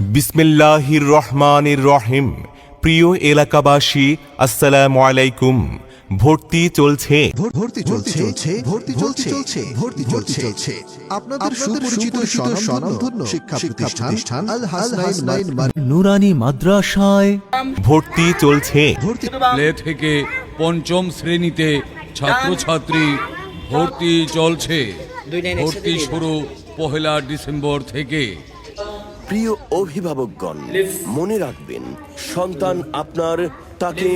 বিসমিল্লাহির রহমানির রহিম। প্রিয় এলাকাবাসী আসসালামু আলাইকুম। ভর্তি চলছে। ভর্তি চলছে। ভর্তি চলছে। ভর্তি চলছে। আপনাদের সুপরিচিত স্বনামধন্য শিক্ষা প্রতিষ্ঠান আল হাসনাইন নুরানি মাদ্রাসায় ভর্তি চলছে। ভর্তি প্লে থেকে পঞ্চম শ্রেণীতে ছাত্রছাত্রী ভর্তি চলছে। ভর্তি শুরু পহেলা ডিসেম্বর থেকে। প্রিয় অভিভাবকগণ, মনে রাখবেন, সন্তান আপনার তাকে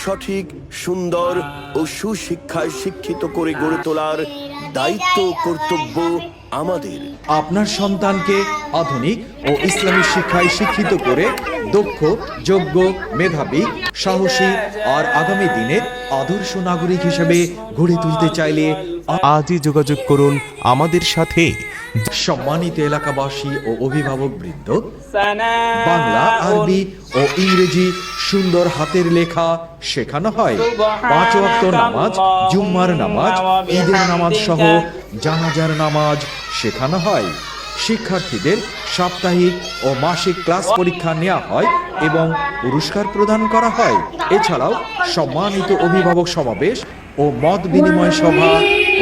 সঠিক, সুন্দর ও সুশিক্ষায় শিক্ষিত করে গড়ে তোলার দায়িত্ব, কর্তব্য আমাদের। আপনার সন্তানকে আধুনিক ও ইসলামী শিক্ষায় শিক্ষিত করে দক্ষ, যোগ্য, মেধাবী, সাহসী আর আগামী দিনের আদর্শ নাগরিক হিসেবে গড়ে তুলতে চাইলে আজই যোগাযোগ করুন আমাদের সাথে। সম্মানিত এলাকাবাসী ও অভিভাবক বৃন্দ বাংলা আরবি ও ইংরেজি সুন্দর হাতের লেখা শেখানো হয়। পাঁচ ওয়াক্ত নামাজ জুম্মার নামাজ ঈদের নামাজ সহ জানাজার নামাজ শেখানো হয়। শিক্ষার্থীদের সাপ্তাহিক ও মাসিক ক্লাস পরীক্ষা নেওয়া হয় এবং পুরস্কার প্রদান করা হয়। এছাড়াও সম্মানিত অভিভাবক সমাবেশ ও মত বিনিময় সভা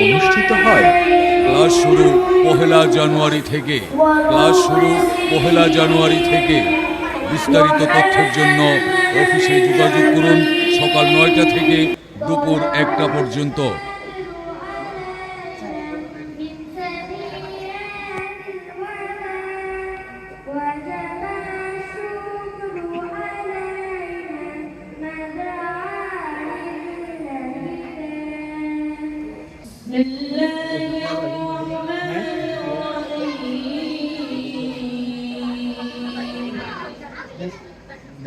অনুষ্ঠিত হয়। ক্লাস শুরু পহেলা জানুয়ারি থেকে। ক্লাস শুরু পহেলা জানুয়ারি থেকে। বিস্তারিত তথ্যের জন্য অফিসে যোগাযোগ করুন সকাল নয়টা থেকে দুপুর একটা পর্যন্ত।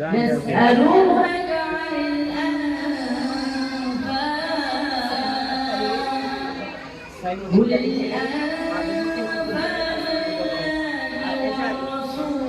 نسألونك قل الأنفال والرسول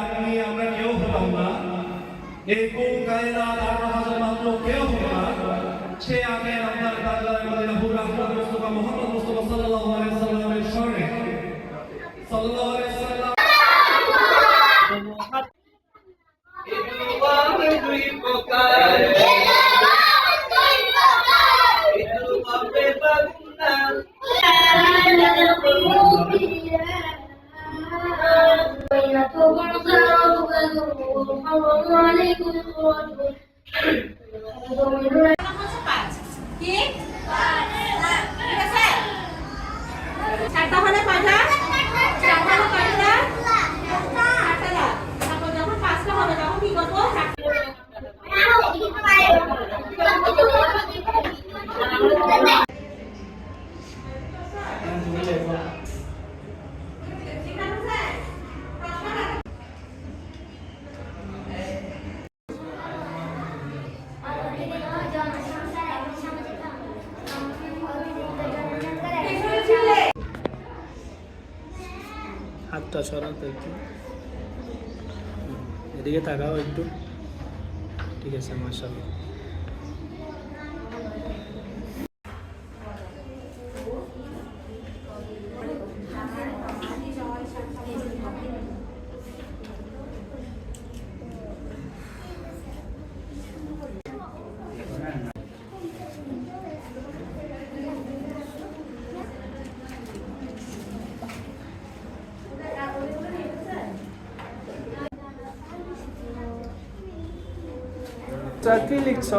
애공가에다 나로 하자 만족해 오만 최악의 남날다 ஒரு হাতটা সরাতে একটু। এদিকে তাকাও একটু। ঠিক আছে মাশাআল্লাহ কি লিখছ?